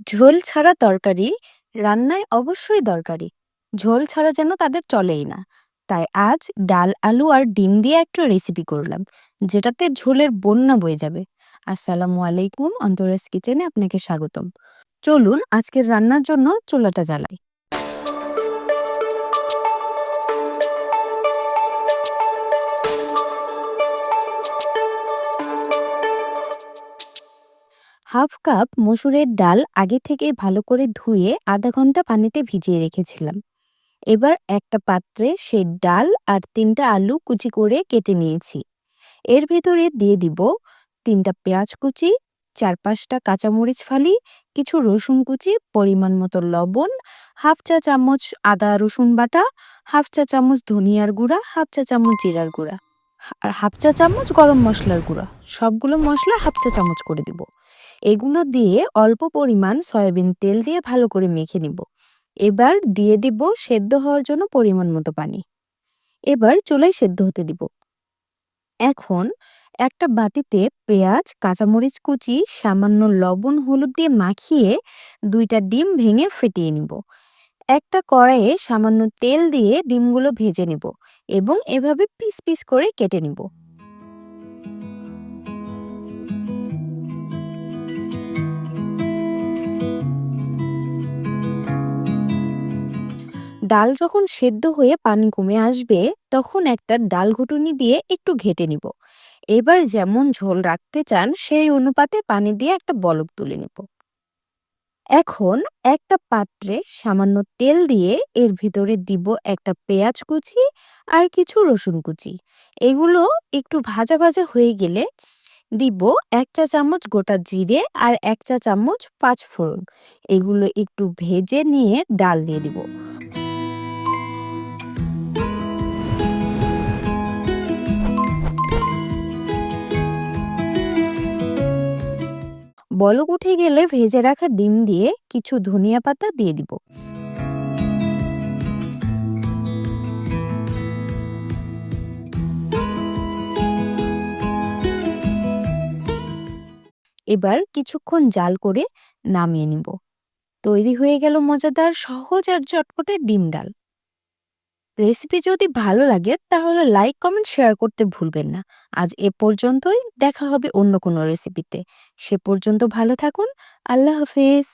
ঝোল ছাড়া তরকারি রান্নায় অবশ্যই দরকারি। ঝোল ছাড়া যেন তাদের চলেই না। তাই আজ ডাল, আলু আর ডিম দিয়ে একটা রেসিপি করলাম, যেটাতে ঝোলের বন্যা বয়ে যাবে। আসসালামু আলাইকুম, অন্তরাস কিচেনে আপনাকে স্বাগতম। চলুন আজকের রান্নার জন্য চুলাটা জ্বালাই। হাফ কাপ মসুরের ডাল আগে থেকে ভালো করে ধুয়ে আধা ঘণ্টা পানিতে ভিজিয়ে রেখেছিলাম। এবার একটা পাত্রে সেই ডাল আর তিনটা আলু কুচি করে কেটে নিয়েছি। এর ভেতরে দিয়ে দিব তিনটা পেঁয়াজ কুচি, চার পাঁচটা কাঁচামরিচ ফালি, কিছু রসুন কুচি, পরিমাণ মতো লবণ, হাফ চা চামচ আদা রসুন বাটা, হাফ চা চামচ ধনিয়ার গুঁড়া, হাফ চা চামচ জিরার গুঁড়া। আর হাফ চা চামচ গরম মশলার গুঁড়া। সবগুলো মশলা হাফ চা চামচ করে দিব। এগুলো দিয়ে অল্প পরিমাণ সয়াবিন তেল দিয়ে ভালো করে মেখে নিব। এবার দিয়ে দিব সেদ্ধ হওয়ার জন্য পরিমাণ মতো পানি। এবার চুলায় সেদ্ধ হতে দিব। এখন একটা বাটিতে পেঁয়াজ, কাঁচামরিচ কুচি, সামান্য লবণ, হলুদ দিয়ে মাখিয়ে দুইটা ডিম ভেঙে ফেটিয়ে নিব। একটা কড়াইয়ে সামান্য তেল দিয়ে ডিমগুলো ভেজে নিব এবং এভাবে পিস পিস করে কেটে নিব। ডাল যখন সেদ্ধ হয়ে পানি কমে আসবে, তখন একটা ডাল ঘুটুনি দিয়ে একটু ঘেটে নিব। এবার যেমন ঝোল রাখতে চান, সেই অনুপাতে পানি দিয়ে একটা বলক তুলে নেব। এখন একটা পাত্রে সামান্য তেল দিয়ে এর ভিতরে দিব একটা পেঁয়াজ কুচি আর কিছু রসুন কুচি। এগুলো একটু ভাজা ভাজা হয়ে গেলে দিব এক চা চামচ গোটা জিরে আর এক চা চামচ পাঁচ ফোড়ন এগুলো একটু ভেজে নিয়ে ডাল দিয়ে দিব। বলক উঠে গেলে ভেজে রাখা ডিম দিয়ে কিছু ধনিয়া পাতা দিয়ে দিব। এবার কিছুক্ষণ জাল করে নামিয়ে নিব। তৈরি হয়ে গেল মজাদার সহজ আর চটপটে ডিম ডাল। রেসিপি যদি ভালো লাগে, তাহলে লাইক কমেন্ট শেয়ার করতে ভুলবেন না। আজ এ পর্যন্তই, দেখা হবে অন্য কোনো রেসিপিতে সে পর্যন্ত ভালো থাকুন, আল্লাহ হাফেজ।